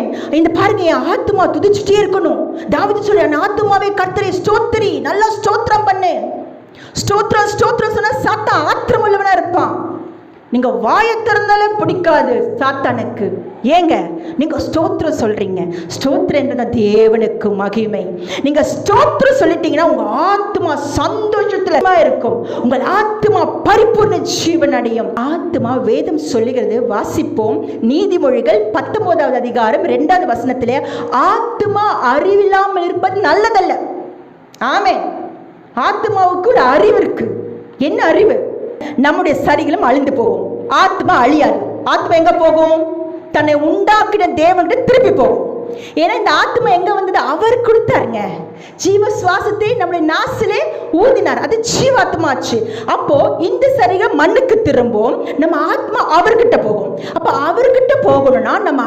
ஆமென் இந்த பாருங்க என் ஆத்மா துதிச்சுட்டே இருக்கணும். தாவிது சொல்ல என் ஆத்மாவே கர்த்தரை ஸ்தோத்திரி நல்லா ஸ்தோத்திரம் பண்ணு. ஸ்தோத்திரம் ஸ்தோத்திரம் சொன்னா சாத்தா ஆத்திரம் நீங்க வாயை திறந்தாலே பிடிக்காது சாத்தானுக்கு. ஏங்க நீங்க ஸ்தோத்திரம் சொல்றீங்க. ஸ்தோத்திரம் தேவனுக்கு மகிமை. நீங்க ஸ்தோத்திரம் சொல்லிட்டீங்கன்னா உங்க ஆத்மா சந்தோஷத்துல இருக்கும். உங்கள் ஆத்மா பரிபூர்ண ஜீவன் அடையும். ஆத்மா வேதம் சொல்லுகிறது வாசிப்போம். நீதிமொழிகள் பத்தொன்பதாவது அதிகாரம் இரண்டாவது வசனத்திலே ஆத்மா அறிவில்லாமல் இருப்பது நல்லதல்ல. ஆமே ஆத்மாவுக்கு ஒரு அறிவு இருக்கு. என்ன அறிவு? நம்முடைய சரீரம் அழிந்து போகும். ஆத்மா அழியாது. ஆத்மா எங்க போகும்? தன்னை உண்டாக்கின தேவன்கிட்ட திருப்பி போகும். ஏன்னா இந்த ஆத்மா எங்க வந்தது? அவர் கொடுத்தாருங்க. ஜீவ சுவாசத்தை நம்முடைய நாசிலே ஊதினார். அது ஜீவாத்மாச்சு. அப்போ இந்த சரீரம் மண்ணுக்கு திரும்பும். நம்ம ஆத்மா அவர்கிட்ட போகும். அப்ப அவர்கிட்ட போகணும்னா நம்ம